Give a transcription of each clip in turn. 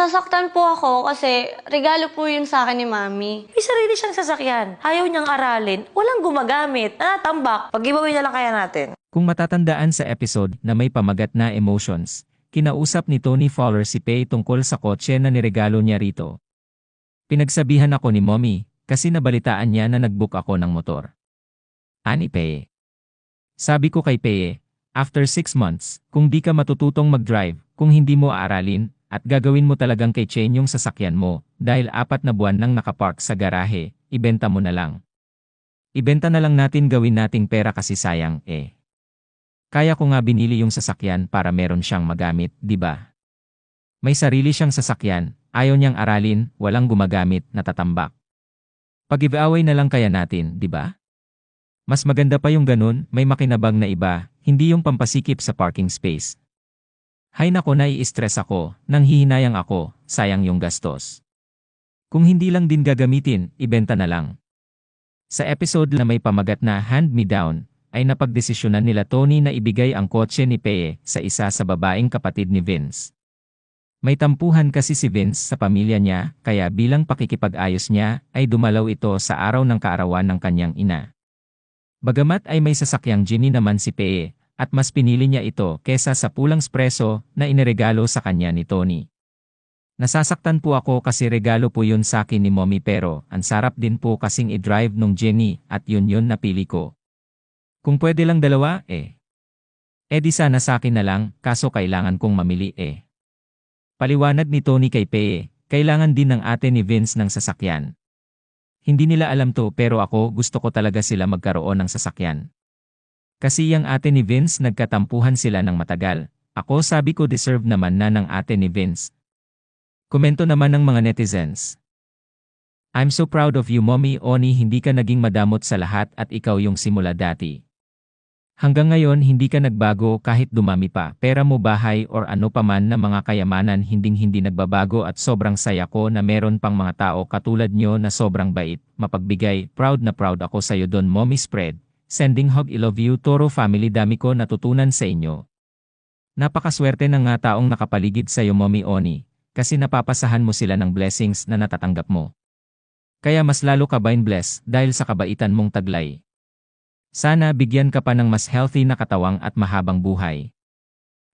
Nasaktan po ako kasi regalo po yun sa akin ni Mami. May sarili siyang sasakyan. Ayaw niyang aralin. Walang gumagamit. Natambak. Pag-giveaway na lang kaya natin. Kung matatandaan sa episode na may pamagat na emotions, kinausap ni Tony Fowler si Pei tungkol sa kotse na niregalo niya rito. Pinagsabihan ako ni Mommy kasi nabalitaan niya na nagbook ako ng motor. Ani Pei. Sabi ko kay Pei, after 6 months, kung di ka matututong mag-drive, kung hindi mo aaralin, at gagawin mo talagang kay Chen yung sasakyan mo, dahil apat na buwan nang nakapark sa garahe, ibenta mo na lang. Ibenta na lang natin gawin nating pera kasi sayang eh. Kaya ko nga binili yung sasakyan para meron siyang magamit, di ba? May sarili siyang sasakyan, ayaw niyang aralin, walang gumagamit, natatambak. Pag-giveaway na lang kaya natin, di ba? Mas maganda pa yung ganun, may makinabang na iba, hindi yung pampasikip sa parking space. Hay nako nai-stress ako, nang hihinayang ako, sayang yung gastos. Kung hindi lang din gagamitin, ibenta na lang. Sa episode na may pamagat na Hand Me Down, ay napagdesisyonan nila Tony na ibigay ang kotse ni Pee sa isa sa babaeng kapatid ni Vince. May tampuhan kasi si Vince sa pamilya niya, kaya bilang pakikipag-ayos niya, ay dumalaw ito sa araw ng kaarawan ng kanyang ina. Bagamat ay may sasakyang Ginny naman si Pee, at mas pinili niya ito kesa sa pulang spreso na iniregalo sa kanya ni Tony. Nasasaktan po ako kasi regalo po yun sa akin ni Mommy pero ang sarap din po kasing i-drive nung Jenny at yun yun napili ko. Kung pwede lang dalawa, eh. Eh di sana sa akin na lang, kaso kailangan kong mamili eh. Paliwanag ni Tony kay Pee, kailangan din ng ate ni Vince ng sasakyan. Hindi nila alam to pero ako gusto ko talaga sila magkaroon ng sasakyan. Kasi yung ate ni Vince nagkatampuhan sila ng matagal. Ako sabi ko deserve naman na ng ate ni Vince. Komento naman ng mga netizens. I'm so proud of you mommy Oni hindi ka naging madamot sa lahat at ikaw yung simula dati. Hanggang ngayon hindi ka nagbago kahit dumami pa pera mo bahay or ano pa man na mga kayamanan hinding hindi nagbabago at sobrang saya ko na meron pang mga tao katulad nyo na sobrang bait, mapagbigay, proud na proud ako sa'yo don mommy spread. Sending hug I love you Toro family dami ko natutunan sa inyo. Napakaswerte ng nga taong nakapaligid sa iyo mommy Oni, kasi napapasahan mo sila ng blessings na natatanggap mo. Kaya mas lalo ka bain bless dahil sa kabaitan mong taglay. Sana bigyan ka pa ng mas healthy na katawang at mahabang buhay.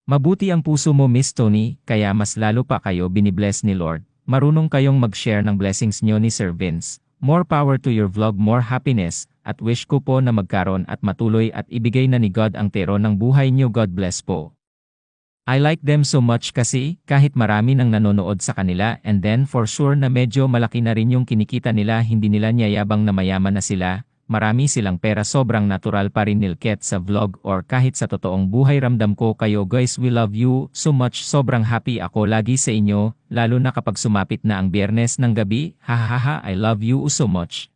Mabuti ang puso mo Miss Tony, kaya mas lalo pa kayo binibless ni Lord. Marunong kayong mag-share ng blessings nyo ni Sir Vince. More power to your vlog, more happiness, at wish ko po na magkaroon at matuloy at ibigay na ni God ang tero ng buhay nyo. God bless po. I like them so much kasi kahit marami nang nanonood sa kanila and then for sure na medyo malaki na rin yung kinikita nila hindi nila niyayabang na mayaman na sila, marami silang pera sobrang natural pa rin nilket sa vlog or kahit sa totoong buhay ramdam ko kayo guys we love you so much sobrang happy ako lagi sa inyo, lalo na kapag sumapit na ang biyernes ng gabi, hahaha I love you so much.